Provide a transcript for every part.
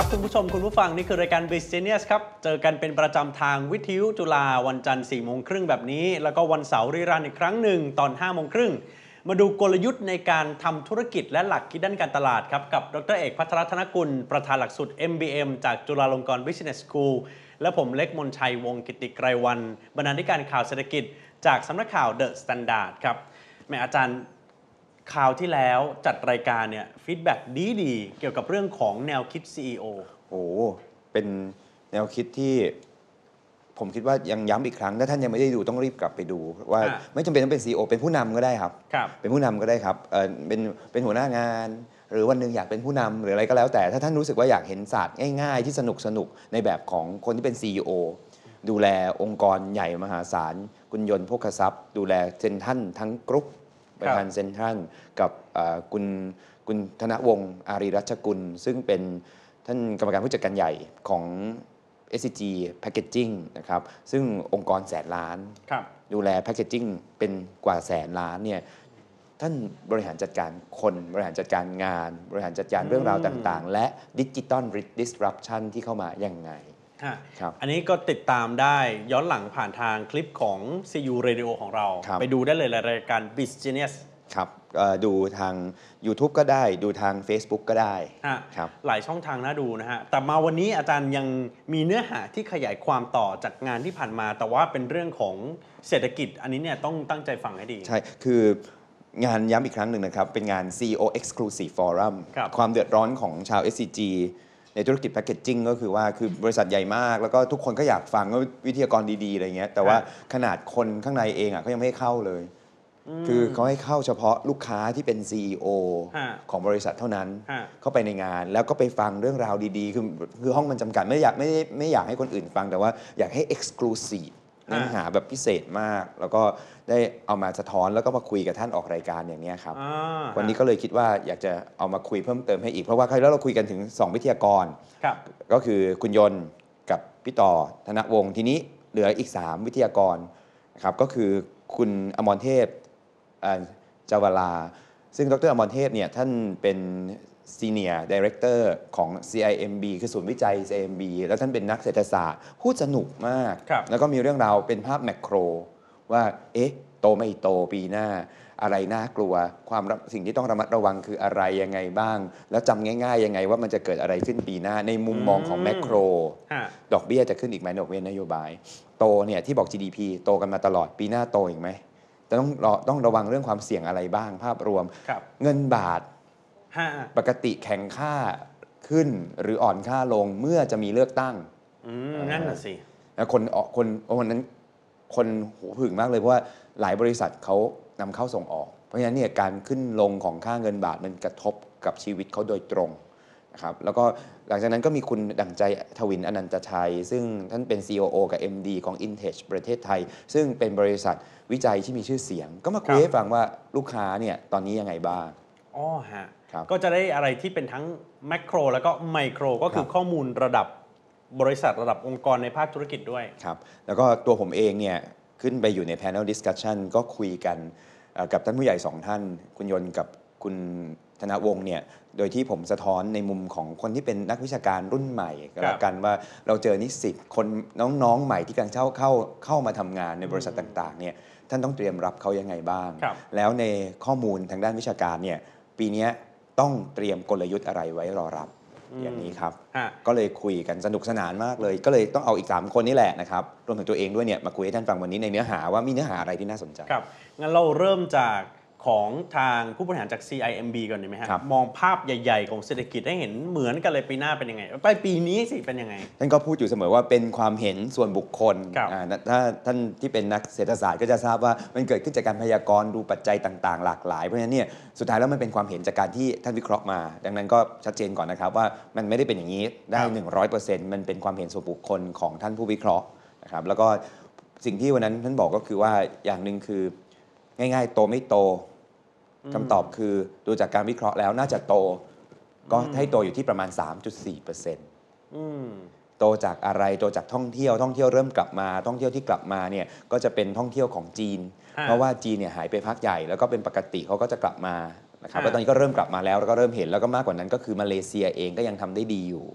ครับคุณผู้ชมคุณผู้ฟัง นี่คือรายการ b u s i n e s s ครับ เจอกันเป็นประจำทางวิทยุจุฬาวันจันทร์4โมงครึ่งแบบนี้ แล้วก็วันเสาร์รีรันอีกครั้งหนึ่งตอน5โมงครึ่งมาดูกลยุทธ์ในการทำธุรกิจและหลักคิดด้านการตลาดครับ กับดรเอกพัทรธนกุล ประธานหลักสูตร MBM จากจุฬาลงกรณ์ Business School และผมเล็กมนชัยวงกิติไกรวัน บรรณาธิการข่าวเศรษฐกิจ จากสำนักข่าว The Standard ครับแม่อาจารย์ คราวที่แล้วจัดรายการเนี่ยฟีดแบ็ดีดีๆ เกี่ยวกับเรื่องของแนวคิด CEO โอ้โหเป็นแนวคิดที่ ผมคิดว่ายังย้ำอีกครั้ง ถ้าท่านยังไม่ได้ดูต้องรีบกลับไปดู ว่าอะ ไม่จำเป็นต้องเป็น CEO เป็นผู้นำก็ได้ครับ ครับ เป็นผู้นำก็ได้ครับเอ่อเป็นเป็นหัวหน้างาน หรือวันหนึ่งอยากเป็นผู้นำหรืออะไรก็แล้วแต่ถ้าท่านรู้สึกว่าอยากเห็นศาสตร์ง่ายๆ ที่สนุกสนุกในแบบของคนที่เป็น CEO ดูแลองค์กรใหญ่มหาศาลคุณยนต์โภคทรัพย์ ดูแลเซนทรันทั้งกรุ๊ป ประธานเซนทรันกับเอ่อคุณคุณธนวงศ์อารีรัชกุล ซึ่งเป็นท่านกรรมการผู้จัดการใหญ่ของ SCG Packaging นะครับ ซึ่งองค์กรแสนล้านครับดูแลแพ c เกจจิ้งเป็นกว่าแสนล้านเนี่ยท่านบริหารจัดการคนบริหารจัดการงาน บริหารจัดการเรื่องราวต่าง ๆ และดิจิตอล disruption ที่เข้ามายังไงฮะ ครับอันนี้ก็ติดตามได้ย้อนหลังผ่านทางคลิปของ CU Radio ของเราครับไปดูได้เลยในรายการ Business ครับเอ่อดูทาง YouTube ก็ได้ดูทาง Facebook ก็ได้ฮะครับหลายช่องทางน่าดูนะฮะ แต่มาวันนี้อาจารย์ยังมีเนื้อหาที่ขยายความต่อจากงานที่ผ่านมา แต่ว่าเป็นเรื่องของเศรษฐกิจ อันนี้เนี่ยต้องตั้งใจฟังให้ดี ใช่ คืองานย้ำอีกครั้งหนึ่งนะครับ เป็นงาน CEO Exclusive Forum ครับความเดือดร้อนของชาว SCG ในธุรกิจแพ c เกจจิ้งก็คือว่าคือบริษัทใหญ่มาก แล้วก็ทุกคนก็อยากฟังว่าวิทยากรดีๆอะไรเงี้ยแต่ว่าขนาดคนข้างในเองอะเขายังไม่ให้เข้าเลย คือเขาให้เข้าเฉพาะลูกค้าที่เป็น CEO ฮะของบริษัทเท่านั้นฮะเข้าไปในงาน แล้วก็ไปฟังเรื่องราวดีๆ คือคือห้องมันจำกัดไม่อยากไม่ได้ไม่อยากให้คนอื่นฟังแต่ว่าอยากให้ exclusive อ่า เนื้อหาแบบพิเศษมาก แล้วก็ได้เอามาสะท้อนแล้วก็มาคุยกับท่านออกรายการอย่างนี้ยครับอ่าวันนี้ก็เลยคิดว่าอยากจะเอามาคุยเพิ่มเติมให้อีก เพราะว่าคราวที่แล้วเราคุยกันถึง 2 วิทยากรครับก็คือคุณยนต์กับพี่ต่อธนวงศ์ทีนี้เหลืออีก 3 วิทยากรนะครับก็คือคุณอมรเทพเอ่อจาวลา ซึ่งดรอมรเทพเนี่ยท่านเป็น Senior Director ของ CIMB คือศูนย์วิจัย CIMB แล้วท่านเป็นนักเศรษฐศาสตร์พูดสนุกมากครับแล้วก็มีเรื่องราวเป็นภาพแมกโคร ว่า เอ๊ะ โตไม่โตปีหน้า อะไรน่ากลัว ความระสิ่งที่ต้องระมัดระวังคืออะไรยังไงบ้าง แล้วจำง่าย ๆ ยังไงว่ามันจะเกิดอะไรขึ้นปีหน้าในมุมมองของอืมแมกโครฮะดอกเบี้ยจะขึ้นอีกไหมดอกเบี้ยนโยบาย โตเนี่ยที่บอก GDP โตกันมาตลอดปีหน้าโตอีกไหมแต่ต้องรอต้องระวังเรื่องความเสี่ยงอะไรบ้างภาพรวมครับเงินบาท ฮะปกติแข็งค่าขึ้นหรืออ่อนค่าลงเมื่อจะมีเลือกตั้งอืมนั่นน่ะสิแล้วคนออกคนวันนั้นคนหูผึ่งมากเลยเพราะว่าหลายบริษัทเขานำเข้าส่งออก เพราะฉะนั้นเนี่ยการขึ้นลงของค่าเงินบาทมันกระทบกับชีวิตเขาโดยตรงนะครับแล้วก็หลังจากนั้นก็มีคุณดั่งใจทวินอนันตชัย ซึ่งท่านเป็น COO กับ MD ของ Intech ประเทศไทย ซึ่งเป็นบริษัทวิจัยที่มีชื่อเสียง ก็มาคุยครับให้ฟังว่าลูกค้าเนี่ยตอนนี้ยังไงบ้าง อ๋อฮะ ครับ ก็จะได้อะไรที่เป็นทั้งแมกโคร แล้วก็ไมโครก็คือครับข้อมูลระดับบริษัทระดับองค์กรในภาคธุรกิจด้วย ครับ แล้วก็ตัวผมเองเนี่ย ขึ้นไปอยู่ใน panel discussion ก็คุยกันเอ่อกับท่านผู้ใหญ่สองท่าน คุณยนต์กับคุณธนวงศ์เนี่ย โดยที่ผมสะท้อนในมุมของคนที่เป็นนักวิชาการรุ่นใหม่ก็แล้วกันว่าเราเจอนิสิตคนน้องๆใหม่ที่กำลังเข้าเข้าเข้ามาทำงานในบริษัทต่างๆเนี่ยท่านต้องเตรียมรับเขายังไงบ้าง ครับ แล้วในข้อมูลทางด้านวิชาการเนี่ย ปีเนี้ยต้องเตรียมกลยุทธ์อะไรไว้รอรับอย่างนี้ครับฮะก็เลยคุยกันสนุกสนานมากเลย ก็เลยต้องเอาอีก 3 คนนี่แหละนะครับ รวมถึงตัวเองด้วยเนี่ยมาคุยให้ท่านฟังวันนี้ในเนื้อหาว่ามีเนื้อหาอะไรที่น่าสนใจ ครับ งั้นเราเริ่มจาก ของทางผู้บริหารจาก CIMB ก่อนดีไหมฮะครับมองภาพใหญ่ๆ ของเศรษฐกิจให้เห็นเหมือนกันเลยปีหน้าเป็นยังไงไปปีนี้สิเป็นยังไง ท่านก็พูดอยู่เสมอว่าเป็นความเห็นส่วนบุคคลครับอ่าถ้าท่านที่เป็นนักเศรษฐศาสตร์ก็จะทราบว่ามันเกิดขึ้นจากการพยากรณ์ดูปัจจัยต่างๆ หลากหลายเพราะฉะนั้นเนี่ยสุดท้ายแล้วมันเป็นความเห็นจากการที่ท่านวิเคราะห์มา ดังนั้นก็ชัดเจนก่อนนะครับว่ามันไม่ได้เป็นอย่างนี้ได้ 100%มันเป็นความเห็นส่วนบุคคลของท่านผู้วิเคราะห์นะครับแล้วก็สิ่งที่วันนั้นท่านบอกก็คือว่าอย่างหนึ่งคือ ง่าย ๆ โตไม่โตคำตอบคือดูจากการวิเคราะห์แล้วน่าจะโต ก็ให้โตอยู่ที่ประมาณ 3.4%อืมโตจากอะไรโตจากท่องเที่ยวท่องเที่ยวเริ่มกลับมาท่องเที่ยวที่กลับมาเนี่ยก็จะเป็นท่องเที่ยวของจีนฮะเพราะว่าจีนเนี่ยหายไปพักใหญ่แล้วก็เป็นปกติเขาก็จะกลับมานะครับฮะแล้วตอนนี้ก็เริ่มกลับมาแล้วแล้วก็เริ่มเห็นแล้วก็มากกว่านั้นก็คือมาเลเซียเองก็ยังทำได้ดีอยู่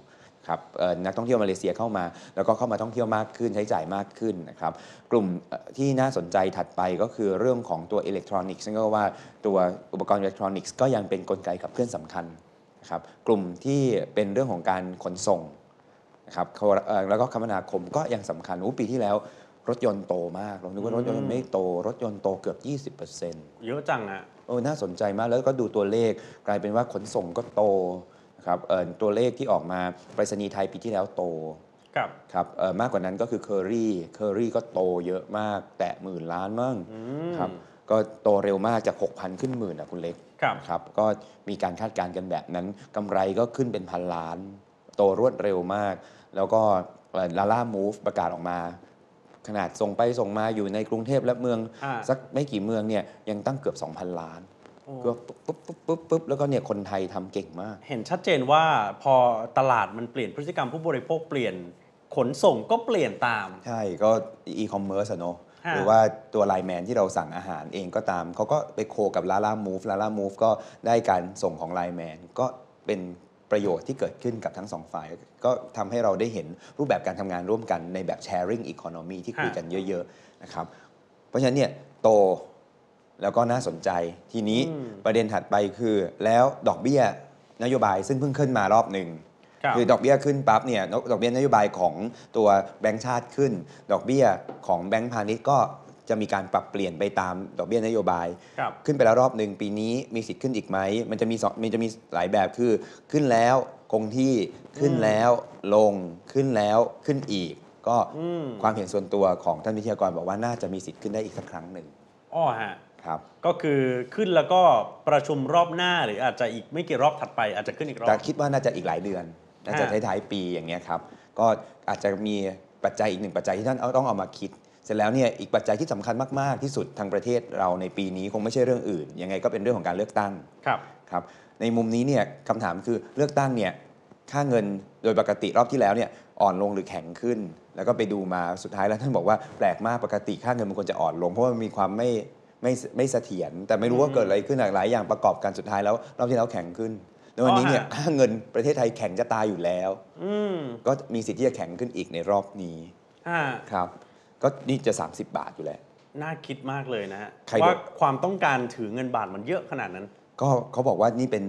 ครับเอ่อนักท่องเที่ยวมาเลเซียเข้ามา แล้วก็เข้ามาท่องเที่ยวมากขึ้นใช้จ่ายมากขึ้นนะครับกลุ่มเอ่อที่น่าสนใจถัดไปก็คือเรื่องของตัวอิเล็กทรอนิกส์ซึ่งก็ว่าตัวอุปกรณ์อิเล็กทรอนิกส์ก็ยังเป็นกลไกขับเคลื่อนสำคัญนะครับกลุ่มที่เป็นเรื่องของการขนส่งนะครับเขาเอ่อแล้วก็คมนาคมก็ยังสำคัญอู้ปีที่แล้วรถยนต์โตมากเราคิดว่ารถยนต์ไม่โต รถยนต์โตเกือบ 20%เยอะจังอะโอ้น่าสนใจมากแล้วก็ดูตัวเลขกลายเป็นว่าขนส่งก็โตนะ ครับเอ่อตัวเลขที่ออกมาไปรษณีย์ไทยปีที่แล้วโตครับครับเอ่อมากกว่านั้นก็คือเคอรี่เคอรี่ก็โตเยอะมาก แตะหมื่นล้านมั่งอืมครับก็โตเร็วมากจาก 6,000 ขึ้นหมื่นนะคุณเล็กครับครับ ก็มีการคาดการณ์กันแบบนั้นกำไรก็ขึ้นเป็นพันล้าน โตรวดเร็วมาก แล้วก็ลาล่ามูฟประกาศออกมาขนาดส่งไปส่งมาอยู่ในกรุงเทพและเมืองอ่าสักไม่กี่เมืองเนี่ยยังตั้งเกือบ 2,000 ล้านโอ้ ก็ปุ๊บปุ๊บปุ๊บปุ๊บปุ๊บแล้วก็เนี่ยคนไทยทำเก่งมาก เห็นชัดเจนว่าพอตลาดมันเปลี่ยนพฤติกรรมผู้บริโภคเปลี่ยนขนส่งก็เปลี่ยนตาม ใช่ก็อีคอมเมิร์ซอะเนอะฮะหรือว่าตัวไลแมนที่เราสั่งอาหารเองก็ตาม เขาก็ไปโคกับลาล่ามูฟลาล่ามูฟก็ได้การส่งของไลแมนก็เป็นประโยชน์ที่เกิดขึ้นกับทั้งสองฝ่าย ก็ทำให้เราได้เห็นรูปแบบการทำงานร่วมกันในแบบ sharing economy ที่คุยกันเยอะ ๆ นะครับ เพราะฉะนั้นเนี่ยโต แล้วก็น่าสนใจทีนี้อืมประเด็นถัดไปคือ แล้วดอกเบี้ยนโยบายซึ่งเพิ่งขึ้นมารอบหนึ่งครับคือดอกเบี้ยขึ้นปั๊บเนี่ยนดอกเบี้ยนโยบายของตัวแบงก์ชาติขึ้น ดอกเบี้ยของแบงก์พาณิชย์ก็จะมีการปรับเปลี่ยนไปตามดอกเบี้ยนโยบายครับขึ้นไปแล้วรอบหนึ่งปีนี้มีสิทธิ์ขึ้นอีกไหมมันจะมีสองมันจะมีหลายแบบคือขึ้นแล้วคงที่ขึ้นแล้วลงขึ้นแล้วขึ้นอีก ก็อืมความเห็นส่วนตัวของท่านวิทยากรบอกว่าน่าจะมีสิทธิ์ขึ้นได้อีกสักครั้งหนึ่งอ้อฮะ ครับ ก็คือขึ้นแล้วก็ประชุมรอบหน้าหรืออาจจะอีกไม่กี่รอบถัดไปอาจจะขึ้นอีกรอบแต่คิดว่าน่าจะอีกหลายเดือน น่าจะฮะท้ายๆปีอย่างเงี้ยครับ ก็อาจจะมีปัจจัยอีกหนึ่งปัจจัยที่ท่านเอาต้องเอามาคิด เสร็จแล้วเนี่ยอีกปัจจัยที่สำคัญมากๆที่สุดทางประเทศเราในปีนี้คงไม่ใช่เรื่องอื่น ยังไงก็เป็นเรื่องของการเลือกตั้งครับครับในมุมนี้เนี่ยคำถามคือเลือกตั้งเนี่ยค่าเงินโดยปกติรอบที่แล้วเนี่ยอ่อนลงหรือแข็งขึ้น แล้วก็ไปดูมาสุดท้ายแล้วท่านบอกว่าแปลกมากปกติค่าเงินมันควรจะอ่อนลง เพราะว่ามันมีความไม่ ไม่ไม่เสถียรแต่ไม่รู้ว่าเกิดอะไรขึ้นหลายอย่างประกอบกันสุดท้ายแล้วรอบที่แล้วแข็งขึ้นในวันนี้เนี่ยอ๋อฮะค่าเงินประเทศไทยแข็งจะตายอยู่แล้วอืมก็มีสิทธิ์ที่จะแข็งขึ้นอีกในรอบนี้อ่าครับ ก็นี่จะ 30 บาทอยู่แล้วน่าคิดมากเลยนะฮะใครว่าบอกความต้องการถือเงินบาทมันเยอะขนาดนั้น ก็เขาบอกว่านี่เป็น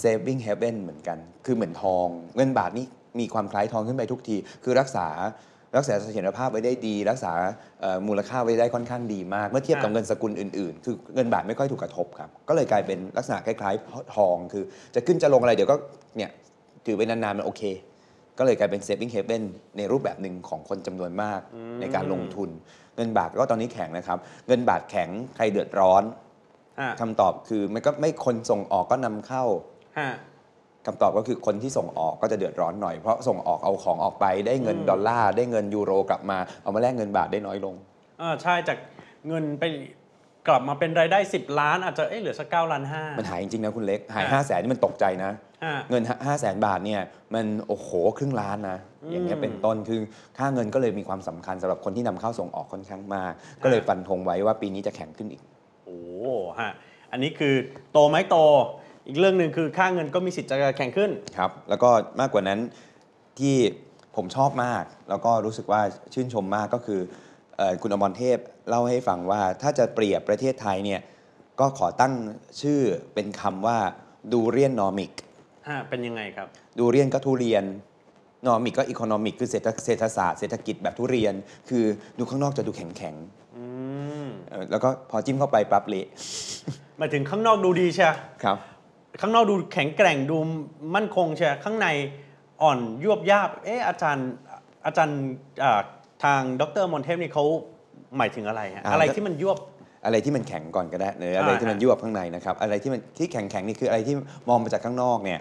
saving heaven เหมือนกัน คือเหมือนทอง เงินบาทนี่มีความคล้ายทองขึ้นไปทุกที คือรักษา รักษาเสถียรภาพไว้ได้ดี รักษาเอ่อมูลค่าไว้ได้ค่อนข้างดีมาก เมื่อเทียบกับอ่าเงินสกุลอื่นๆ คือเงินบาทไม่ค่อยถูกกระทบครับ ก็เลยกลายเป็นลักษณะคล้ายๆทอง คือจะขึ้นจะลงอะไรเดี๋ยวก็เนี่ยถือไปนานๆมันโอเค ก็เลยกลายเป็น saving haven ในรูปแบบหนึ่งของคนจำนวนมากในการลงทุน เงินบาทก็ตอนนี้แข็งนะครับ เงินบาทแข็งใครเดือดร้อนฮะคำตอบคือมันก็ไม่คนส่งออกก็นำเข้าฮะ คำตอบก็คือคนที่ส่งออกก็จะเดือดร้อนหน่อยเพราะส่งออกเอาของออกไปได้เงินอืมดอลลาร์ได้เงินยูโรกลับมาเอามาแลกเงินบาทได้น้อยลงอ่าใช่จากเงินไปกลับมาเป็นรายได้ 10 ล้าน อาจจะเอ๊ะเหลือสักเก้าล้านห้ามันหายจริงๆนะคุณเล็กหายอ่า5้าแสนนี่มันตกใจนะฮะเงิน5้าแสนบาทเนี่ยมันโอ้โหครึ่งล้านนะ อย่างเงี้ยอืมเป็นต้นคือค่าเงินก็เลยมีความสำคัญสำหรับคนที่นำเข้าส่งออกค่อนข้างมาก ก็เลยฟันธงไว้ว่าปีนี้จะแข็งขึ้นอีก โอ้ฮะอันนี้คือโตไหมโต อีกเรื่องหนึ่งคือค่าเงินก็มีสิทธิ์จะแข่งขึ้น ครับ แล้วก็มากกว่านั้นที่ผมชอบมาก แล้วก็รู้สึกว่าชื่นชมมากก็คือเอ่อคุณอมรเทพเล่าให้ฟังว่าถ้าจะเปรียบประเทศไทยเนี่ยก็ขอตั้งชื่อเป็นคำว่าดูเรียนนอมิกฮะเป็นยังไงครับ ดูเรียนก็ทุเรียนนอมิกก็อีโคโนมิกคือเศรษฐเศรษฐศาสตร์เศรษฐกิจแบบทุเรียน คือดูข้างนอกจะดูแข็งแข็งอืมๆเอ่อแล้วก็พอจิ้มเข้าไปปั๊บเละหมายถึงข้างนอกดูดีใช่ไหมครับ ข้างนอกดูแข็งแกร่งดูมั่นคงใช่ไหมข้างในอ่อนยวบยาบเอ๊ะอาจารย์อาจารย์อ่าทางดรมอนเทพนี่เขาหมายถึงอะไรฮะอ่าอะไรที่มันยวบอะไรที่มันแข็งก่อนก็ได้หรืออะไรอ่าที่มันยวบข้างในนะครับอะไรที่มันที่แข็งแข็งๆนี่คืออะไรที่มองมาจากข้างนอกเนี่ย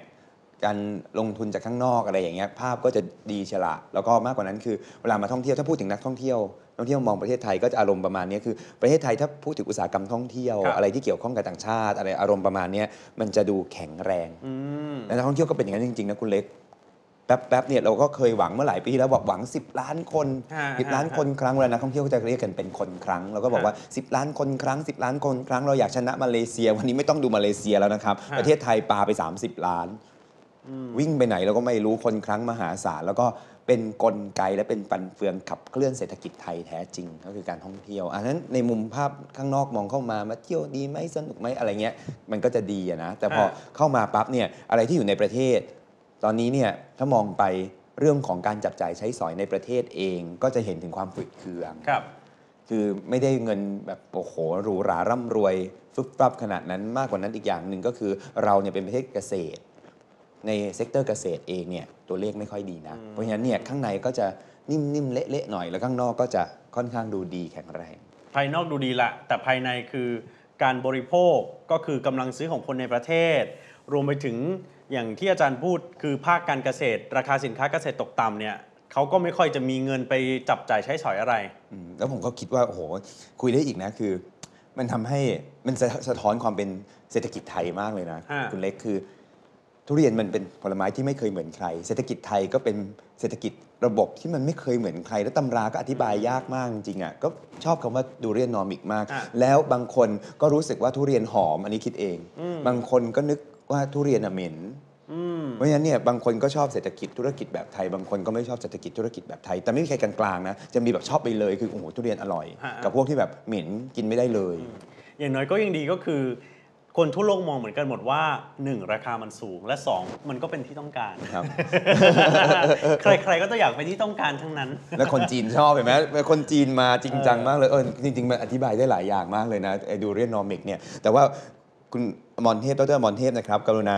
การลงทุนจากข้างนอกอะไรอย่างเงี้ยภาพก็จะดีฉละแล้วก็มากกว่านั้นคือเวลามาท่องเที่ยวถ้าพูดถึงนักท่องเที่ยวนัก ท่องเที่ยวมองประเทศไทยก็จะอารมณ์ประมาณนี้คือประเทศไทยถ้าพูดถึงอุตสาหกรรมท่องเที่ยวครับอะไรที่เกี่ยวข้องกับต่างชาติ อะไรอารมณ์ประมาณเนี้ยมันจะดูแข็งแรงอืมและนักท่องเที่ยวก็เป็นอย่างนั้นจริงๆนะคุณเล็กแป๊บแป๊บเนี่ยเราก็เคยหวังเมื่อหลายปีที่แล้วบอกหวัง 10 ล้านคนฮะ10 ล้านฮะคนครั้งเวลานักท่องเที่ยวก็จะเรียกกันเป็นคนครั้งเราก็บอกว่า 10 ล้านคนครั้ง 10 ล้านคนครั้งเราอยากชนะมาเลเซีย วันนี้ไม่ต้องดูมาเลเซียแล้วนะครับฮะประเทศไทยปาไป 30 ล้าน วิ่งไปไหนเราก็ไม่รู้คนครั้งมหาศาลแล้วก็เป็นกลไกและเป็นปันเฟืองขับเคลื่อนเศรษฐกิจไทยแท้จริง ก็คือการท่องเที่ยวอันนั้นในมุมภาพข้างนอกมองเข้ามามาเที่ยวดีไหมสนุกไหมอะไรเงี้ยมันก็จะดีอะนะแต่พอฮะเข้ามาปั๊บเนี่ยอะไรที่อยู่ในประเทศ ตอนนี้เนี่ยถ้ามองไปเรื่องของการจับจ่ายใช้สอยในประเทศเองก็จะเห็นถึงความฝืดเคืองครับ คือไม่ได้เงินแบบโอ้โหหรูหราร่ำรวยฟึบฟับขนาดนั้นมากกว่านั้นอีกอย่างหนึ่งก็คือเราเนี่ยเป็นประเทศเกษตร ในเซกเตอร์เกษตรเองเนี่ยตัวเลขไม่ค่อยดีนะ เพราะฉะนั้นเนี่ยข้างในก็จะนิ่มๆเละๆหน่อย แล้วข้างนอกก็จะค่อนข้างดูดีแข็งแรง ภายนอกดูดีละ แต่ภายในคือการบริโภคก็คือกำลังซื้อของคนในประเทศ รวมไปถึงอย่างที่อาจารย์พูดคือภาคการเกษตร ราคาสินค้าเกษตรตกต่ำเนี่ยเขาก็ไม่ค่อยจะมีเงินไปจับจ่ายใช้สอยอะไรอืมแล้วผมก็คิดว่าโอ้โหคุยได้อีกนะคือ มันทำให้มันสะสะท้อนความเป็นเศรษฐกิจไทยมากเลยนะฮะคุณเล็กคือ ทุเรียนมันเป็นผลไม้ที่ไม่เคยเหมือนใคร เศรษฐกิจไทยก็เป็นเศรษฐกิจระบบที่มันไม่เคยเหมือนใคร แล้วตำราก็อธิบายยากมากจริงๆอะก็ชอบคำว่าดูเรียนนอมิกมาก อะ แล้วบางคนก็รู้สึกว่าทุเรียนหอม อันนี้คิดเอง บางคนก็นึกว่าทุเรียนอะเหม็น อืม เพราะฉะนั้นเนี่ยบางคนก็ชอบเศรษฐกิจธุรกิจแบบไทย บางคนก็ไม่ชอบเศรษฐกิจธุรกิจแบบไทย แต่ไม่มีใครกลางๆนะจะมีแบบชอบไปเลยคือโอ้โหทุเรียนอร่อย ฮะ กับพวกที่แบบเหม็นกินไม่ได้เลย อย่างน้อยก็ยังดีก็คือ คนทั่วโลกมองเหมือนกันหมดว่า 1 ราคามันสูงและ 2 มันก็เป็นที่ต้องการ ครับ ใครๆก็ต้องอยากเป็นที่ต้องการทั้งนั้น แล้วคนจีนชอบเห็นไหมคนจีนมาจริงจังมากเลยเออจริงๆมันอธิบายได้หลายอย่างมากเลยนะไอ้ดูเรียนนอมิกเนี่ยแต่ว่าคุณอมรเทพดรอมรเทพนะครับ กรุณา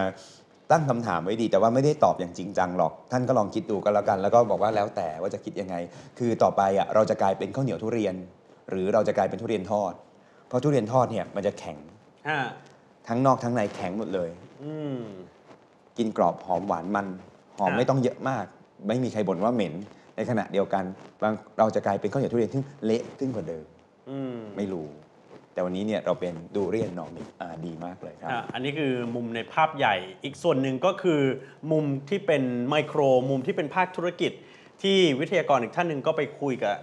ตั้งคำถามไว้ดี แต่ว่าไม่ได้ตอบอย่างจริงจังหรอก ท่านก็ลองคิดดูกันแล้วกัน แล้วก็บอกว่าแล้วแต่ว่าจะคิดยังไง คือต่อไปอะเราจะกลายเป็นข้าวเหนียวทุเรียน หรือเราจะกลายเป็นทุเรียนทอด เพราะทุเรียนทอดเนี่ยมันจะแข็งฮะ ทั้งนอกทั้งในแข็งหมดเลย อืม กินกรอบหอมหวานมัน หอมฮะไม่ต้องเยอะมาก ไม่มีใครบ่นว่าเหม็น ในขณะเดียวกันบางเราจะกลายเป็นข้าวเหนียวทุเรียนที่เละขึ้นกว่าเดิม อืมไม่รู้ แต่วันนี้เนี่ยเราเป็นดูเรียนนอมิกอ่าดีมากเลยครับ อะอันนี้คือมุมในภาพใหญ่ อีกส่วนหนึ่งก็คือ มุมที่เป็นไมโคร มุมที่เป็นภาคธุรกิจ ที่วิทยากรอีกท่านหนึ่งก็ไปคุยกับ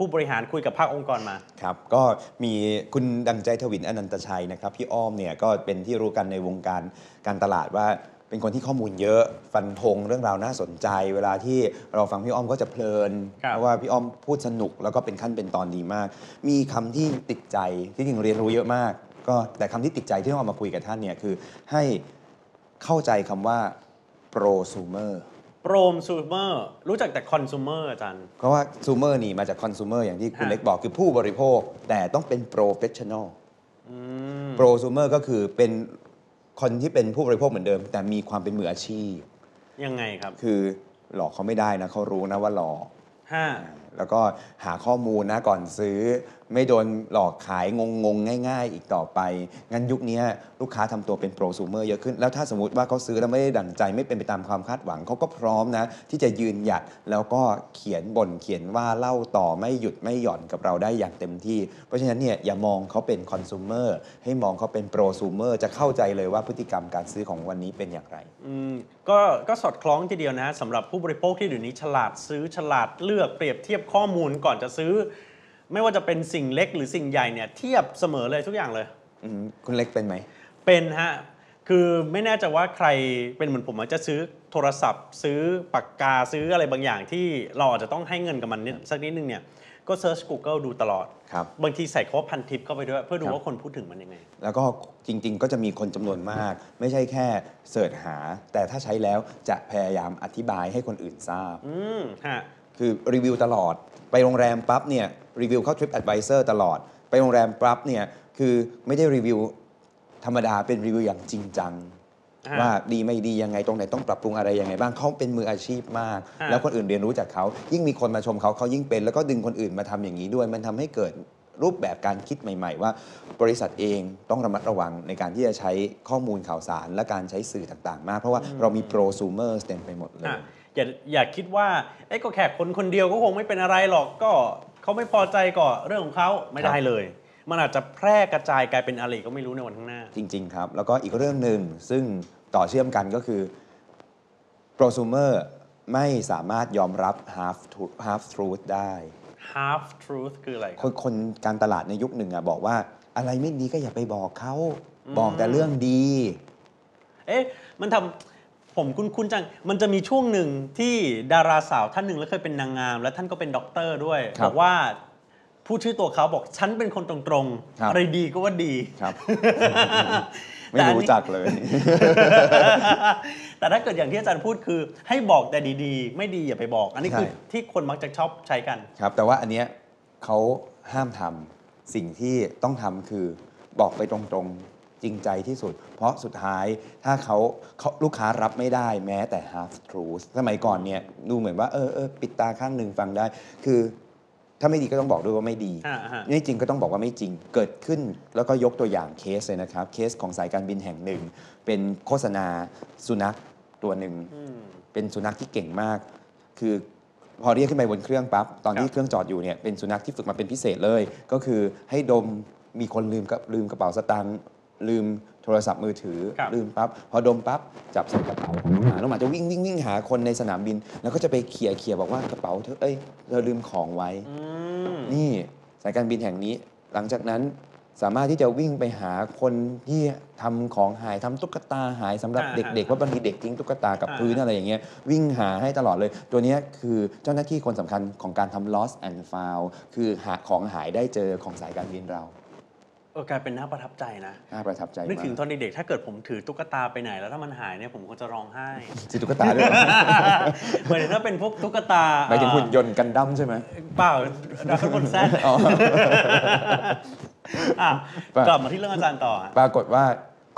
ผู้บริหารคุยกับภาคองค์กรมา ครับ ก็มีคุณดังใจทวินอนันตชัยนะครับ พี่อ้อมเนี่ยก็เป็นที่รู้กันในวงการการตลาดว่าเป็นคนที่ข้อมูลเยอะฟันธงเรื่องราวน่าสนใจ เวลาที่เราฟังพี่อ้อมก็จะเพลิน ครับเพราะว่าพี่อ้อมพูดสนุกแล้วก็เป็นขั้นเป็นตอนดีมาก มีคำที่ติดใจที่จริงเรียนรู้เยอะมาก ก็แต่คำที่ติดใจที่ต้องเอามาคุยกับท่านเนี่ยคือให้เข้าใจคำว่า prosumer โปรมซูเมอร์รู้จักแต่คอน sumer อาจารย์ เพราะว่า consumer นี่มาจาก consumer อย่างที่คุณฮะ เล็กบอกคือผู้บริโภค แต่ต้องเป็น professional อืม prosumer ก็คือเป็นคนที่เป็นผู้บริโภคเหมือนเดิม แต่มีความเป็นมืออาชีพ ยังไงครับคือหลอกเขาไม่ได้นะเขารู้นะว่าหลอก ห้า แล้วก็หาข้อมูลนะก่อนซื้อ ไม่โดนหลอกขายงงๆง่าย ๆ อีกต่อไป งั้นยุคนี้ลูกค้าทำตัวเป็นโปรซูเมอร์เยอะขึ้น แล้วถ้าสมมติว่าเขาซื้อแล้วไม่ได้ดั่งใจไม่เป็นไปตามความคาดหวังเขาก็พร้อมนะ ที่จะยืนหยัดแล้วก็เขียนบ่นเขียนว่าเล่าต่อไม่หยุดไม่หย่อนกับเราได้อย่างเต็มที่ เพราะฉะนั้นเนี่ยอย่ามองเขาเป็นคอน sumer ให้มองเขาเป็นโปรซูเมอร์จะเข้าใจเลยว่าพฤติกรรมการซื้อของวันนี้เป็นอย่างไรอืมก็ก็สอดคล้องทีเดียวนะสำหรับผู้บริโภคที่เดี๋ยวนี้ฉลาดซื้อฉลาดเลือกเปรียบเทียบข้อมูลก่อนจะซื้อ ไม่ว่าจะเป็นสิ่งเล็กหรือสิ่งใหญ่เนี่ยเทียบเสมอเลยทุกอย่างเลย อืมคุณเล็กเป็นไหม เป็นฮะ คือไม่แน่ใจว่าใครเป็นเหมือนผมอาจจะซื้อโทรศัพท์ ซื้อปากกาซื้ออะไรบางอย่างที่เราอาจจะต้องให้เงินกับมันนิดสักนิดนึงเนี่ยก็เซิร์ช Google ดูตลอด ครับ บางทีใส่คำว่าพันทิปเข้าไปด้วย เพื่อดูครับว่าคนพูดถึงมันยังไง แล้วก็จริง ๆ ก็จะมีคนจำนวนมาก ไม่ใช่แค่เสิร์ชหา แต่ถ้าใช้แล้วจะพยายามอธิบายให้คนอื่นทราบ อืมฮะ คือรีวิวตลอด ไปโรงแรมปั๊บเนี่ยรีวิวเข้า Trip Advisor ตลอด ไปโรงแรมปั๊บเนี่ยคือไม่ได้รีวิวธรรมดาเป็นรีวิวอย่างจริงจังฮะว่าดีไม่ดียังไงตรงไหนต้องปรับปรุงอะไรยังไงบ้างเขาเป็นมืออาชีพมากฮะแล้วคนอื่นเรียนรู้จากเขา ยิ่งมีคนมาชมเขาเขายิ่งเป็น แล้วก็ดึงคนอื่นมาทำอย่างนี้ด้วย มันทำให้เกิดรูปแบบการคิดใหม่ ๆ ว่า บริษัทเองต้องระมัดระวังในการที่จะใช้ข้อมูลข่าวสาร และการใช้สื่อต่างๆ มาก เพราะว่าเรามีโปรซูเมอร์เต็มไปหมดเลย อะ อย่าอย่าคิดว่าเอ้ก็แค่คนคนเดียวก็คงไม่เป็นอะไรหรอกก็เขาไม่พอใจก็เรื่องของเขาไม่ได้เลย มันอาจจะแพร่กระจายกลายเป็นอะไรก็ไม่รู้ในวันข้างหน้า จริง ๆ ครับ แล้วก็อีกเรื่องหนึ่งซึ่งต่อเชื่อมกันก็คือ prosumer ไม่สามารถยอมรับ half truth half truth ได้ half truth คืออะไรคครับนคนการตลาดในยุคหนึ่งอะบอกว่าอะไรไม่ดีก็อย่าไปบอกเขาบอกแต่เรื่องดี เอ๊ะ มันทำ ผมคุ้นๆจัง มันจะมีช่วงหนึ่งที่ดาราสาวท่านหนึ่งแล้วเคยเป็นนางงาม และท่านก็เป็นด็อกเตอร์ด้วย ครับบอกว่าพูดชื่อตัวเขาบอกฉันเป็นคนตรงๆครับอะไรดีก็ว่าดีครับ ไม่แต่อันนี้รู้จักเลย แต่ถ้าเกิดอย่างที่อาจารย์พูดคือ ให้บอกแต่ดีๆ ไม่ดีอย่าไปบอก อันนี้คือใช่ ที่คนมักจะชอบใช้กัน ครับแต่ว่าอันเนี้ยเขาห้ามทำสิ่งที่ต้องทำคือบอกไปตรงๆ จริงใจที่สุด เพราะสุดท้ายถ้าเขาเขาลูกค้ารับไม่ได้แม้แต่ half truth สมัยก่อนเนี่ยดูเหมือนว่าเออเออปิดตาข้างหนึ่งฟังได้ คือถ้าไม่ดีก็ต้องบอกด้วยว่าไม่ดีอ่าฮะไม่จริงก็ต้องบอกว่าไม่จริง เกิดขึ้นแล้วก็ยกตัวอย่างเคสเลยนะครับ เคสของสายการบินแห่งหนึ่ง เป็นโฆษณาสุนัขตัวหนึ่งอืมเป็นสุนัขที่เก่งมาก คือพอเรียกขึ้นไปบนเครื่องปั๊บ ตอนที่ครับเครื่องจอดอยู่เนี่ย เป็นสุนัขที่ฝึกมาเป็นพิเศษเลย ก็คือให้ดม มีคนลืมกับลืมกระเป๋าสตางค์ ลืมโทรศัพท์มือถือ ครับ ลืมปั๊บพอดมปั๊บจับใส่กระเป๋าของน้องหมาน้องหมาจะวิ่งวิ่งวิ่งหาคนในสนามบิน แล้วก็จะไปเขี่ยเขี่ยบอกว่ากระเป๋าเธอเอ้ยเธอลืมของไว้ อืม นี่สายการบินแห่งนี้ หลังจากนั้นสามารถที่จะวิ่งไปหาคนที่ทำของหายทำตุ๊กตาหายสำหรับอ่าเด็กๆว่าบางทีเด็กทิ้งตุ๊กตากับอ่า พื้นอะไรอย่างเงี้ยวิ่งหาให้ตลอดเลย ตัวเนี้ยคือเจ้าหน้าที่คนสำคัญของการทำ lost and found คือหาของหายได้เจอของสายการบินเรา เออกลายเป็นน่าประทับใจนะ น่าประทับใจนึกมาถึงกตอนเด็กๆ ถ้าเกิดผมถือตุ๊กตาไปไหน แล้วถ้ามันหายเนี่ยผมก็จะร้องไห้สิตุ๊กตาด้วยเหรอเหมือนถ้าเป็นพวกตุ๊กตาหมายถึงหุ่นยนต์กันดั้มใช่ไหมเปล่าดราก้อนบอลแซดอ๋ออะเปล่ากลับมาที่เรื่องอาจารย์ต่ออะปรากฏว่า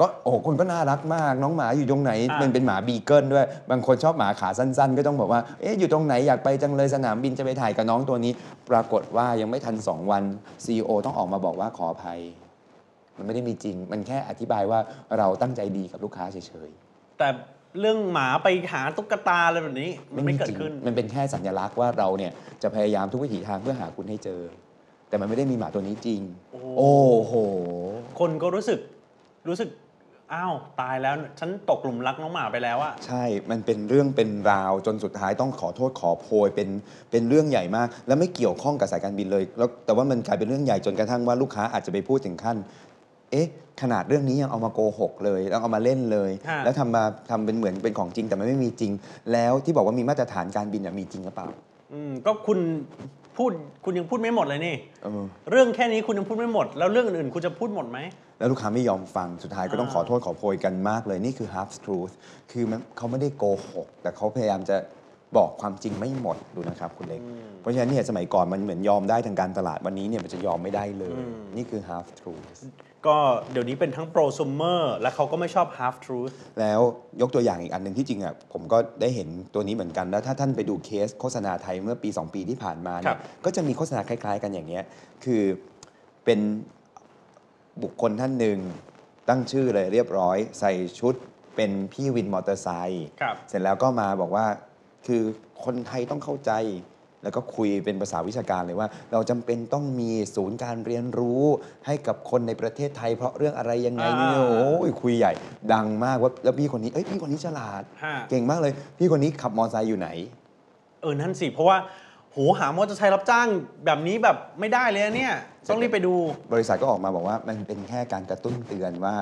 ก็โอ้โหคนก็น่ารักมากน้องหมาอยู่ตรงไหนอะมันเป็นหมาบีเกิลด้วย บางคนชอบหมาขาสั้นๆ ก็ต้องบอกว่าเอ๊ะอยู่ตรงไหนอยากไปจังเลยสนามบินจะไปถ่ายกับน้องตัวนี้ ปรากฏว่ายังไม่ทัน 2 วัน CEO ต้องออกมาบอกว่าขออภัย มันไม่ได้มีจริง มันแค่อธิบายว่าเราตั้งใจดีกับลูกค้าเฉยแต่เรื่องหมาไปหาตุ๊กตาอะไรแบบนี้ๆมันไม่เกิจดริงขึ้น มันเป็นแค่สัญลักษณ์ว่าเราเนี่ยจะพยายามทุกวิถีทางเพื่อหาคุณให้เจอ แต่มันไม่ได้มีหมาตัวนี้จริง โอ้โอ้โหคนก็รู้สึกรู้สึกอ้าวตายแล้วฉันตกหลุมรักน้องหมาไปแล้วอะใช่ มันเป็นเรื่องเป็นราวจนสุดท้ายต้องขอโทษขอโพยเป็นเป็นเรื่องใหญ่มาก แล้วไม่เกี่ยวข้องกับสายการบินเลย แล้วแต่ว่ามันกลายเป็นเรื่องใหญ่จนกระทั่งว่าลูกค้าอาจจะไปพูดถึงขั้น เอ๊ะขนาดเรื่องนี้ยังเอามาโกหกเลยแล้วเอามาเล่นเลย ฮะ แล้วทำมาทำเป็นเหมือนเป็นของจริงแต่มันไม่มีจริง แล้วที่บอกว่ามีมาตรฐานการบินเนี่ยมีจริงหรือเปล่าอืมก็คุณพูดคุณยังพูดไม่หมดเลยนี่ เออเรื่องแค่นี้คุณยังพูดไม่หมด แล้วเรื่องอื่นๆคุณจะพูดหมดไหม แล้วลูกค้าไม่ยอมฟังสุดท้ายก็ต้องอ่าขอโทษขอโพยกันมากเลยนี่คือ half truth คือมันเขาไม่ได้โกหกแต่เขาพยายามจะบอกความจริงไม่หมดดูนะครับคุณเล็ก เพราะฉะนั้นเนี่ยสมัยก่อนมันเหมือนยอมได้ทางการตลาดวันนี้เนี่ยมันจะยอมไม่ได้เลย นี่คือ half truth ก็เดี๋ยวนี้เป็นทั้งโปรซูเมอร์และเขาก็ไม่ชอบ half truth แล้วยกตัวอย่างอีกอันหนึ่งที่จริงอะผมก็ได้เห็นตัวนี้เหมือนกัน แล้วถ้าท่านไปดูเคสโฆษณาไทยเมื่อปี 2 ปีที่ผ่านมาครัเนี่ยบก็จะมีโฆษณาคล้าย ๆ กันอย่างเนี้ยคือเป็นบุคคลท่านหนึ่งตั้งชื่อเลยเรียบร้อย ใส่ชุดเป็นพี่วินมอเตอร์ไซค์ครับเสร็จแล้วก็มาบอกว่าคือคนไทยต้องเข้าใจ แล้วก็คุยเป็นภาษาวิชาการเลยว่า เราจำเป็นต้องมีศูนย์การเรียนรู้ให้กับคนในประเทศไทย เพราะเรื่องอะไรยังไงเนี่ยอ่า โอ้ยคุยใหญ่ ดังมากว่าแล้วพี่คนนี้เอ้ยพี่คนนี้ฉลาด ฮะเก่งมากเลย พี่คนนี้ขับมอเตอร์ไซค์อยู่ไหน เออนั่นสิ เพราะว่าโหหามอเตอร์ไซค์รับจ้างแบบนี้แบบไม่ได้เลยนะเนี่ย ต้องรีบไปดู บริษัทก็ออกมาบอกว่ามันเป็นแค่การกระตุ้นเตือนว่า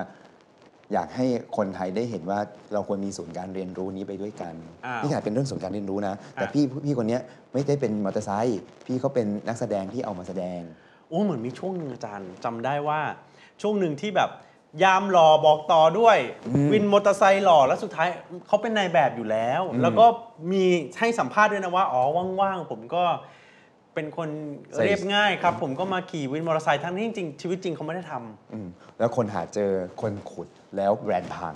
อยากให้คนไทยได้เห็นว่าเราควรมีศูนย์การเรียนรู้นี้ไปด้วยกันอ้าวนี่ขนาดเป็นเรื่องศูนย์การเรียนรู้นะ แต่อะ พี่พี่คนเนี้ยไม่ได้เป็นมอเตอร์ไซค์พี่เขาเป็นนักแสดงที่เอามาแสดง โอ้เหมือนมีช่วงหนึ่งอาจารย์จำได้ว่า ช่วงหนึ่งที่แบบยามหล่อบอกต่อด้วย อืมวินมอเตอร์ไซค์หล่อแล้วสุดท้ายเขาเป็นนายแบบอยู่แล้ว อืม แล้วก็มีให้สัมภาษณ์ด้วยนะว่า อ๋อว่างๆผมก็ เป็นคนใส่เรียบง่ายครับ ผมก็มาขี่วินมอเตอร์ไซค์ทั้งที่จริงๆชีวิตจริงเขาไม่ได้ทำอืมแล้วคนหาเจอคนขุดแล้วแบรนด์พัง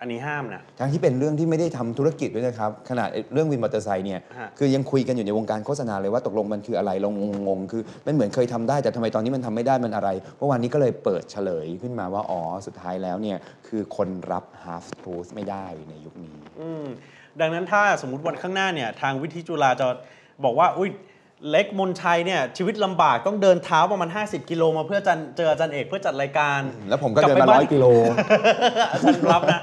อันนี้ห้ามนะทั้งที่เป็นเรื่องที่ไม่ได้ทำธุรกิจด้วยนะครับ ขนาดไอ้เรื่องวินมอเตอร์ไซค์เนี่ยฮะคือยังคุยกันอยู่ในวงการโฆษณาเลยว่าตกลงมันคืออะไรเรางงๆ คือมันเหมือนเคยทำได้แต่ทำไมตอนนี้มันทำไม่ได้มันอะไรเมื่อวานนี้ก็เลยเปิดเฉลยขึ้นมาว่า อ๋อ สุดท้ายแล้วเนี่ย คือคนรับ half truth ไม่ได้ในยุคนี้อืมดังนั้นถ้าสมมติวันข้างหน้าเนี่ย ทางวิทยจุฬาจะบอกว่า อุ้ย เล็กมนชัยเนี่ยชีวิตลำบากต้องเดินเท้าประมาณ 50 กิโลมาเพื่อจันเจออาจารย์เอกเพื่อจัดรายการ แล้วผมก็ลับเดินไปมาบ้ร้อยกิโลอาจารย์รับนะ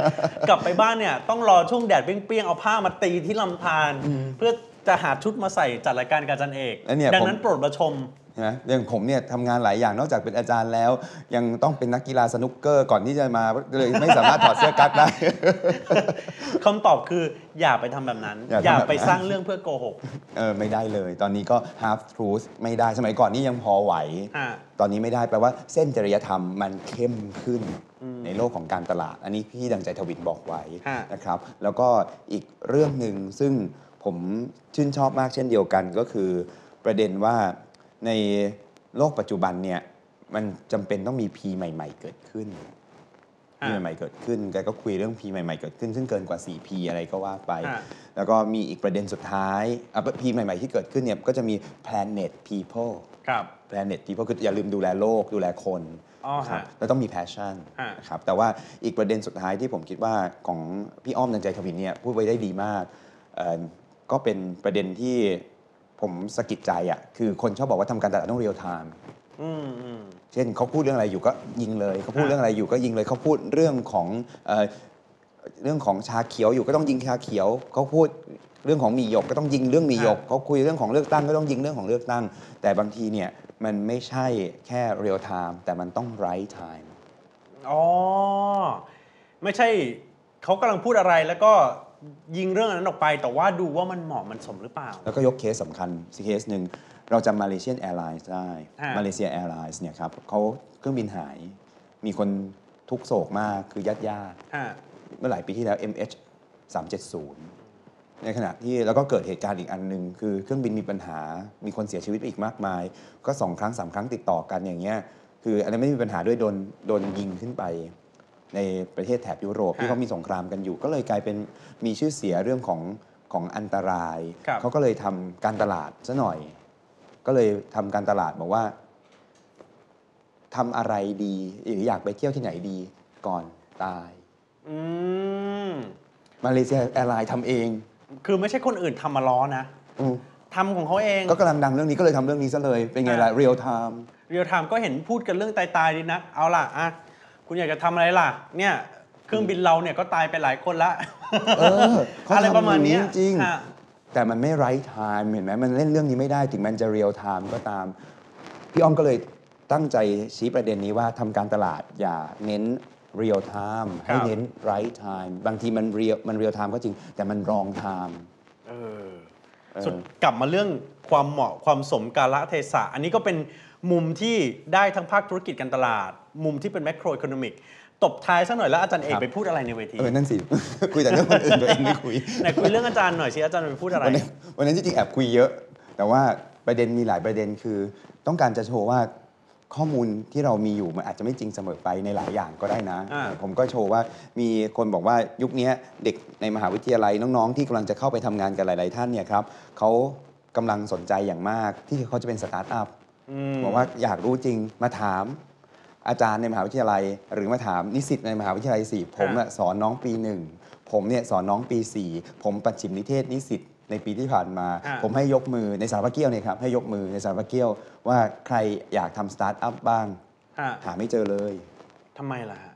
กลับไปบ้านเนี่ยต้องรอช่วงแดดเปรี้ยงๆเอาผ้ามาตีที่ลำธารเพื่อจะหาชุดมาใส่จัดรายการกับอาจารย์เอกแล้วเนี่ยดังผมนั้นโปรดมาชม ใช่ไหมอย่างผมเนี่ยทำงานหลายอย่างนอกจากเป็นอาจารย์แล้ว ยังต้องเป็นนักกีฬาสนุกเกอร์ก่อนที่จะมาเลยไม่สามารถถอดเสื้อกั๊กได้ คำตอบคืออย่าไปทำแบบนั้น อย่าทำอย่าแบบนั้นไปสร้างเรื่องเพื่อโกหกเออไม่ได้เลย ตอนนี้ก็ half truth ไม่ได้สมัยก่อนนี่ยังพอไหว อ่า ตอนนี้ไม่ได้แปลว่าเส้นจริยธรรมมันเข้มขึ้นในโลกของการตลาด อันนี้พี่ดังใจทวินบอกไว้ฮะ นะครับ แล้วก็อีกเรื่องหนึ่งซึ่งผมชื่นชอบมากเช่นเดียวกันก็คือประเด็นว่า ในโลกปัจจุบันเนี่ยมันจำเป็นต้องมี P ใหม่ ๆ เกิดขึ้น P ใหม่ๆเกิดขึ้นแกก็คุยเรื่อง P ใหม่ๆเกิดขึ้น ซึ่งเกินกว่า 4P อะไรก็ว่าไปฮะแล้วก็มีอีกประเด็นสุดท้ายอะ P ใหม่ๆที่เกิดขึ้นเนี่ยก็จะมี planet people ครับ planet people คืออย่าลืมดูแลโลกดูแลคนอ๋อครับฮะแล้วต้องมี passion ฮะนะครับแต่ว่าอีกประเด็นสุดท้ายที่ผมคิดว่าของพี่อ้อมดันใจทวินเนี่ยพูดไว้ได้ดีมากเอ่อก็เป็นประเด็นที่ ผมสะกิดใจอะคือคนชอบบอกว่าทำการตลาดต้อง real time อืมอืม เช่นเขาพูดเรื่องอะไรอยู่ก็ยิงเลยเขาพูดฮะเรื่องอะไรอยู่ก็ยิงเลยเขาพูดเรื่องของเอ่อเรื่องของชาเขียวอยู่ก็ต้องยิงชาเขียวเขาพูดเรื่องของหมีหยกก็ต้องยิงเรื่องหมีหยกเขาคุยเรื่องของเลือกตั้งก็ต้องยิงเรื่องของเลือกตั้ง แต่บางทีเนี่ยมันไม่ใช่แค่ real time แต่มันต้อง right time อ๋อ ไม่ใช่เขากำลังพูดอะไรแล้วก็ ยิงเรื่องนั้นออกไป แต่ว่าดูว่ามันเหมาะมันสมหรือเปล่า แล้วก็ยกเคสสำคัญเคสหนึ่งเราจำมาเลเซียนแอร์ไลน์ได้ฮะ มาเลเซียแอร์ไลน์เนี่ยครับเขาเครื่องบินหาย มีคนทุกข์โศกมากคือญาติญาติฮะ เมื่อหลายปีที่แล้ว MH 370 ในขณะที่แล้วก็เกิดเหตุการณ์อีกอันหนึ่งคือเครื่องบินมีปัญหา มีคนเสียชีวิตไปอีกมากมาย ก็สองครั้งสามครั้งติดต่อกันอย่างเงี้ยคืออันนี้นไม่มีปัญหาด้วยโดนโดนยิงขึ้นไป ในประเทศแถบยุโรปฮะที่เขามีสงครามกันอยู่ ก็เลยกลายเป็นมีชื่อเสียเรื่องของของอันตรายครับเขาก็เลยทำการตลาดซะหน่อย ก็เลยทำการตลาดบอกว่าทำอะไรดีหรืออยากไปเที่ยวที่ไหนดีก่อนตายอืมมาเลเซียแอร์ไลน์ทำเอง คือไม่ใช่คนอื่นทำมาล้อนะอืมทำของเขาเอง ก็กำลังดังเรื่องนี้ก็เลยทำเรื่องนี้ซะเลย เป็นไงล่ะอะ real time เรียลไทม์ก็เห็นพูดกันเรื่องตายๆดีนะ เอาล่ะอะ คุณอยากจะทำอะไรล่ะ เนี่ยเครื่องบินเราเนี่ยก็ตายไปหลายคนละเออเขาอะไรประมาณเนี้ยทำอย่างนี้จริงฮะแต่มันไม่ right time เห็นไหมมันเล่นเรื่องนี้ไม่ได้ถึงมันจะ real time ก็ตาม พี่อ้อมก็เลยตั้งใจชี้ประเด็นนี้ว่าทำการตลาดอย่าเน้น real time ให้เน้น right time บางทีมัน real มัน real time ก็จริง แต่มัน wrong time เออเออสุดกลับมาเรื่องความเหมาะความสมกาลเทศะ อันนี้ก็เป็น มุมที่ได้ทั้งภาคธุรกิจการตลาด มุมที่เป็นแม c โ o ร c o ค o นมิกตบท้ายสักหน่อยแล้วอาจารย์เอกไปพูดอะไรในเวทีเออนั่นสิ คุยแต่เรื่องคนอื่นตัวเองไม่คุยไหนคุยเรื่องอาจารย์หน่อยสิอาจารย์ไปพูดอะไร วันนั้นวันนั้นจริงๆแอบคุยเยอะ แต่ว่าประเด็นมีหลายประเด็นคือ ต้องการจะโชว์ว่าข้อมูลที่เรามีอยู่มันอาจจะไม่จริงเสมอไปในหลายอย่างก็ได้นะอ่าผมก็โชว์ว่ามีคนบอกว่ายุคนี้เด็กในมหาวิทยาลัยน้องๆ ที่กำลังจะเข้าไปทำงานกันหลาย ๆ ท่านเนี่ยครับเขากำลังสนใจอย่างมากที่เขาจะเป็นสตาร์ทอัพอืม บอกว่าอยากรู้จริงมาถามอาจารย์ในมหาวิทยาลัย หรือมาถามนิสิตในมหาวิทยาลัยสี่ผมน่ะสอนน้องปีหนึ่งผมเนี่ยสอนน้องปีสี่ผมปัจฉิมนิเทศนิสิตในปีที่ผ่านมาอ่าผมให้ยกมือในสารพัดเกี้ยวเนี่ยครับให้ยกมือในสารพัดเกี้ยวว่าใครอยากทำสตาร์ทอัพบ้างฮะหาไม่เจอเลยทำไมล่ะฮะ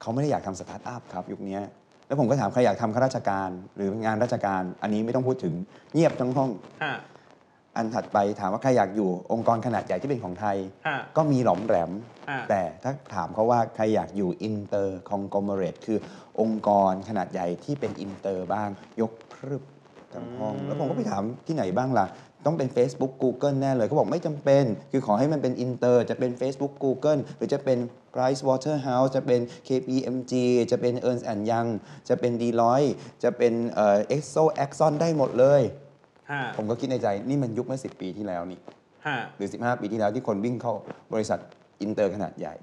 เขาไม่ได้อยากทำสตาร์ทอัพครับ ยุคนี้แล้วผมก็ถามใครอยากทำข้าราชการ หรืองานราชการ อันนี้ไม่ต้องพูดถึงเงียบทั้งห้องฮะ อันถัดไปถามว่าใครอยากอยู่องค์กรขนาดใหญ่ที่เป็นของไทยฮะก็มีหลอมแหลมอ่าแต่ถ้าถามเขาว่าใครอยากอยู่อินเตอร์คองก o มเรตคือองค์กรขนาดใหญ่ที่เป็นอินเตอร์บ้าง ยกพรึบทั้งห้องแล้วผมก็ไปถามที่ไหนบ้างล่ะ ต้องเป็น Facebook Google แน่เลยเขาบอกไม่จำเป็น คือขอให้มันเป็นอินเตอร์จะเป็น Facebook Google หรือจะเป็น Price Waterhouse จะเป็น KPMG จะเป็น Ernst Young จะเป็น Deloitte จะเป็นเอ่อ Exo Exxon ได้หมดเลยฮะ ผมก็คิดในใจนี่มันยุคเมื่อ10ปีที่แล้วนี่ฮะหรือ 15 ปีที่แล้วที่คนวิ่งเข้าบริษัทอินเตอร์ขนาดใหญ่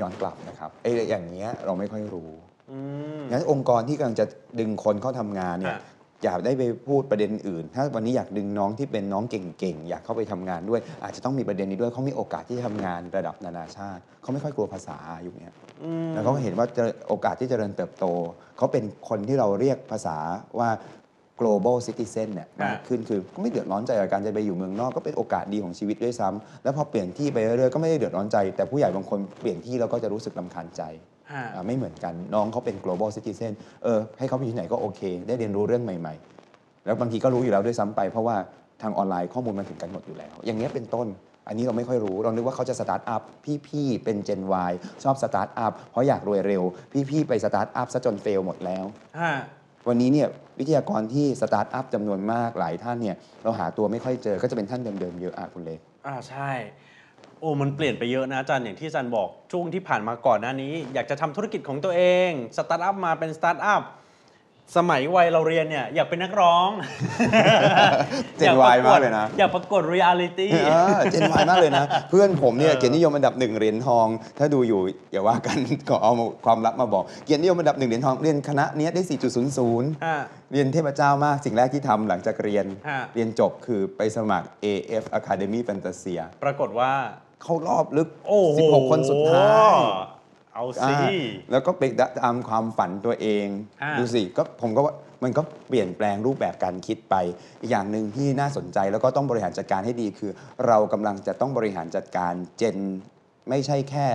ย้อนกลับนะครับไอ้อย่างเงี้ยเราไม่ค่อยรู้อืมงั้นองค์กรที่กำลังจะดึงคนเข้าทำงานเนี่ยฮะอย่าได้ไปพูดประเด็นอื่น ถ้าวันนี้อยากดึงน้องที่เป็นน้องเก่งๆ อยากเข้าไปทำงานด้วย อาจจะต้องมีประเด็นนี้ด้วยเขามีโอกาสที่จะทำงานระดับนานาชาติ เขาไม่ค่อยกลัวภาษาอยู่เนี้ยอืมแล้วเขาก็เห็นว่าจะโอกาสที่จเจริญเติบโต เขาเป็นคนที่เราเรียกภาษาว่า global citizen เนี่ยอ่ามมากขึ้นคือก็ไม่เดือดร้อนใจกับการจะไปอยู่เมืองนอกก็เป็นโอกาสดีของชีวิตด้วยซ้ำแล้วพอเปลี่ยนที่ไปเรื่อยๆก็ไม่ได้เดือดร้อนใจ แต่ผู้ใหญ่บางคนเปลี่ยนที่แล้วก็จะรู้สึกลำคาญใจฮะอ่าไม่เหมือนกันน้องเขาเป็น global citizen เออให้เขาไปที่ไหนก็โอเค ได้เรียนรู้เรื่องใหม่แล้วบางทีก็รู้อยู่แล้วด้วยซ้ำไป เพราะว่าทางออนไลน์ข้อมูลมันถึงกันหมดอยู่แล้ว อย่างเนี้ยเป็นต้นอันนี้เราไม่ค่อยรู้เรานึกว่าเขาจะสตาร์ทอัพพี่ๆเป็น Gen Y ชอบสตาร์ทอัพเพราะอยากรวยเร็ว พี่ๆไปสตาร์ทอัพซะจนเฟลหมดแล้วฮะวันนี้เนี่ย วิทยากรที่สตาร์ทอัพจำนวนมากหลายท่านเนี่ยเราหาตัวไม่ค่อยเจอก็จะเป็นท่านเดิมๆเยอะอะคุณเล็กอ่าใช่โอ้มันเปลี่ยนไปเยอะนะอาจารย์อย่างที่อาจารย์บอกช่วงที่ผ่านมาก่อนหน้านี้ อยากจะทำธุรกิจของตัวเองสตาร์ทอัพมาเป็นสตาร์ทอัพ สมัยวัยเราเรียนเนี่ย อยากเป็นนักร้อง เจนอย Y ประวดมากเลยนะ อยากประกวดเรียลิตี้เออเจนวายมากเลยนะ เพื่อนผมเนี่ยเออเกียรตินิยมอันดับหนึ่งเหรียญทอง ถ้าดูอยู่อย่าว่ากันก็เอาความลับมาบอก เกียรตินิยมอันดับหนึ่งเหรียญทองเรียนคณะเนี้ยได้ 4.00ฮะเรียนเทพเจ้ามากสิ่งแรกที่ทำหลังจากเรียนฮะเรียนจบคือไปสมัคร AF Academy Fantasia ปรากฏว่าเข้ารอบลึกโอ้โห16 คนสุดท้าย เอาอ่าสิ แล้วก็ไปตามความฝันตัวเองอ่าดูสิก็ผมก็ว่ามันก็เปลี่ยนแปลงรูปแบบการคิดไป อีกอย่างหนึ่งที่น่าสนใจแล้วก็ต้องบริหารจัดการให้ดีคือ เรากำลังจะต้องบริหารจัดการเจนไม่ใช่แค่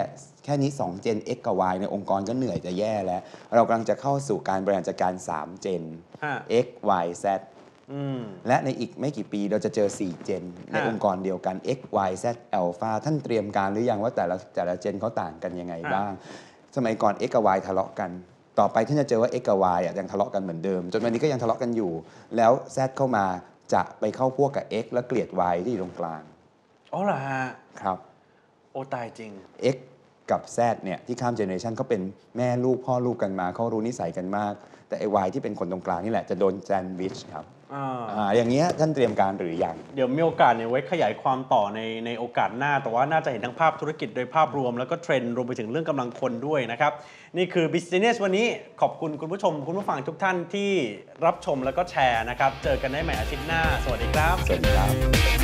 แค่นี้2เจน X กับ Y ในองค์กรก็เหนื่อยจะแย่แล้ว เรากำลังจะเข้าสู่การบริหารจัดการ 3 เจนฮะ X Y Z อืม และในอีกไม่กี่ปีเราจะเจอ 4 เจน ในฮะองค์กรเดียวกัน X Y Z Alpha ท่านเตรียมการหรือยังว่าแต่ละแต่ละเจนเขาต่างกันยังไงฮะบ้าง สมัยก่อน X กับ Y ทะเลาะกัน ต่อไปท่านจะเจอว่า X กับ Y อะยังทะเลาะกันเหมือนเดิม จนวันนี้ก็ยังทะเลาะกันอยู่ แล้ว Z เข้ามาจะไปเข้าพวกกับ X และเกลียด Y ที่อยู่ตรงกลาง อ๋อเหรอฮะ ครับ โอ้ตายจริง X กับ Z เนี่ยที่ข้ามเจเนอเรชันเขาเป็นแม่ลูกพ่อลูกกันมาเขารู้นิสัยกันมาก แต่ไอ้ Y ที่เป็นคนตรงกลางนี่แหละจะโดนแซนด์วิชครับอ่า อ่าอย่างเงี้ยท่านเตรียมการหรือยัง เดี๋ยวมีโอกาสเนี่ยไว้ขยายความต่อในในโอกาสหน้า แต่ว่าน่าจะเห็นทั้งภาพธุรกิจโดยภาพรวม แล้วก็เทรนด์รวมไปถึงเรื่องกำลังคนด้วยนะครับ นี่คือ Business วันนี้ขอบคุณคุณผู้ชม คุณผู้ฟังทุกท่านที่รับชมแล้วก็แชร์นะครับ เจอกันได้ใหม่อาทิตย์หน้า สวัสดีครับ สวัสดีครับ